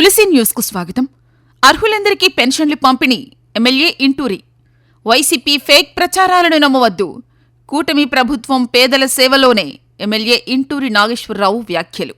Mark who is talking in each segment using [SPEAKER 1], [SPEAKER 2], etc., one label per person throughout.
[SPEAKER 1] తులసి న్యూస్కు స్వాగతం. అర్హులందరికీ పెన్షన్లు పంపిణీ ఎమ్మెల్యే ఇంటూరి. వైసీపీ ఫేక్ ప్రచారాలను నమ్మవద్దు. కూటమి ప్రభుత్వం పేదల సేవలోనే ఎమ్మెల్యే ఇంటూరి నాగేశ్వరరావు వ్యాఖ్యలు.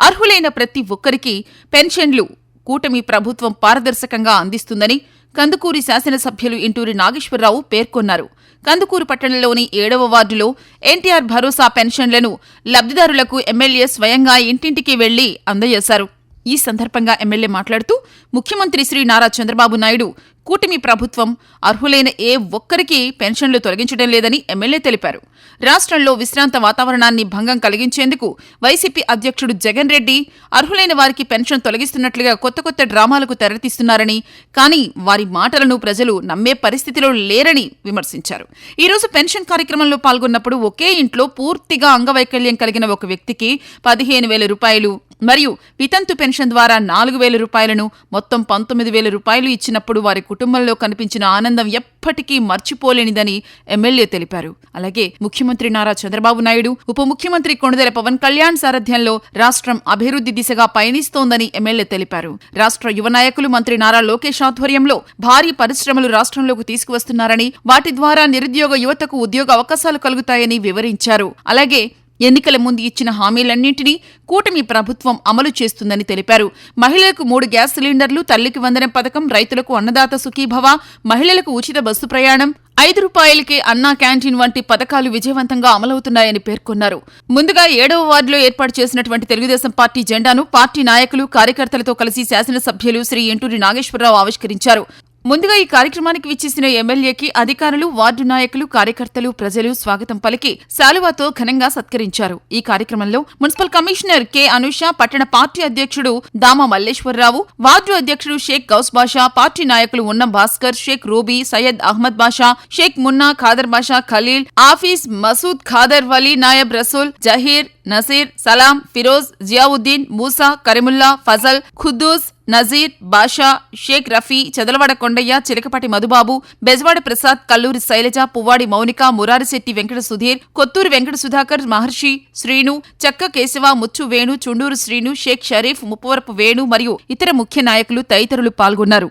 [SPEAKER 1] అర్హులైన ప్రతి ఒక్కరికి పెన్షన్లు కూటమి ప్రభుత్వం పారదర్శకంగా అందిస్తుందని కందుకూరి శాసనసభ్యులు ఇంటూరి నాగేశ్వరరావు పేర్కొన్నారు. కందుకూరు పట్టణంలోని ఏడవ వార్డులో ఎన్టీఆర్ భరోసా పెన్షన్లను లబ్ధిదారులకు ఎమ్మెల్యే స్వయంగా ఇంటింటికి వెళ్ళి అందజేశారు. ఈ సందర్భంగా ఎమ్మెల్యే మాట్లాడుతూ ముఖ్యమంత్రి శ్రీ నారా చంద్రబాబు నాయుడు కూటమి ప్రభుత్వం అర్హులైన ఏ ఒక్కరికి పెన్షన్లు తొలగించడం లేదని ఎమ్మెల్యే తెలిపారు. రాష్ట్రంలో విశ్రాంత వాతావరణాన్ని భంగం కలిగించేందుకు వైసీపీ అధ్యక్షుడు జగన్ రెడ్డి అర్హులైన వారికి పెన్షన్ తొలగిస్తున్నట్లుగా కొత్త కొత్త డ్రామాలకు తెరతీస్తున్నారని కానీ వారి మాటలను ప్రజలు నమ్మే పరిస్థితిలో లేరని విమర్శించారు. ఈరోజు పెన్షన్ కార్యక్రమంలో పాల్గొన్నప్పుడు ఒకే ఇంట్లో పూర్తిగా అంగవైకల్యం కలిగిన ఒక వ్యక్తికి పదిహేను వేల రూపాయలు మరియు వితంతు పెన్షన్ ద్వారా నాలుగు వేల రూపాయలను మొత్తం పంతొమ్మిది వేల రూపాయలు ఇచ్చినప్పుడు వారి కుటుంబంలో కనిపించిన ఆనందం ఎప్పటికీ మర్చిపోలేనిదని ఎమ్మెల్యే తెలిపారు. అలాగే ముఖ్యమంత్రి నారా చంద్రబాబు నాయుడు ఉప ముఖ్యమంత్రి కొణిదెల పవన్ కళ్యాణ్ సారథ్యంలో రాష్ట్రం అభివృద్ధి దిశగా పయనిస్తోందని ఎమ్మెల్యే తెలిపారు. రాష్ట్ర యువ నాయకులు మంత్రి నారా లోకేష్ ఆధ్వర్యంలో భారీ పరిశ్రమలు రాష్ట్రంలోకి తీసుకువస్తున్నారని వాటి ద్వారా నిరుద్యోగ యువతకు ఉద్యోగ అవకాశాలు కలుగుతాయని వివరించారు. అలాగే ఎన్నికల ముందు ఇచ్చిన హామీలన్నింటినీ కూటమి ప్రభుత్వం అమలు చేస్తుందని తెలిపారు. మహిళలకు మూడు గ్యాస్ సిలిండర్లు తల్లికి వందనం పథకం రైతులకు అన్నదాత సుఖీభవ మహిళలకు ఉచిత బస్సు ప్రయాణం ఐదు రూపాయలకే అన్నా క్యాంటీన్ వంటి పథకాలు విజయవంతంగా అమలవుతున్నాయని పేర్కొన్నారు. ముందుగా ఏడవ వార్డులో ఏర్పాటు చేసినటువంటి తెలుగుదేశం పార్టీ జెండాను పార్టీ నాయకులు కార్యకర్తలతో కలిసి శాసనసభ్యులు శ్రీ ఎంటూరి నాగేశ్వరరావు ఆవిష్కరించారు. ముందుగా ఈ కార్యక్రమానికి విచ్చేసిన ఎమ్మెల్యేకి అధికారులు వార్డు నాయకులు కార్యకర్తలు ప్రజలు స్వాగతం పలికి శాలువాతో ఘనంగా సత్కరించారు. ఈ కార్యక్రమంలో మున్సిపల్ కమిషనర్ కె అనుష పట్టణ పార్టీ అధ్యక్షుడు దామ మల్లేశ్వరరావు వార్డు అధ్యక్షుడు షేక్ గౌస్ బాషా పార్టీ నాయకులు ఉన్న భాస్కర్ షేక్ రూబీ సయ్యద్ అహ్మద్ బాషా షేక్ మున్నా ఖాదర్ బాషా ఖలీల్ ఆఫీస్ మసూద్ ఖాదర్ వలీ నాయబ్ రసూల్ జహీర్ నసీర్ సలాం ఫిరోజ్ జియావుద్దీన్ మూసా కరీముల్లా ఫజల్ ఖుద్దూస్ నజీర్ బాషా షేక్ రఫీ చదలవాడ కొండయ్య చిలకపాటి మధుబాబు బెజవాడ ప్రసాద్ కల్లూరి శైలజ పువ్వాడి మౌనిక మురారిశెట్టి వెంకట సుధీర్ కొత్తూరు వెంకట సుధాకర్ మహర్షి శ్రీను చక్క కేశవ ముచ్చు వేణు చుండూరు శ్రీను షేక్ షరీఫ్ ముప్పవరపు వేణు మరియు ఇతర ముఖ్య నాయకులు తదితరులు పాల్గొన్నారు.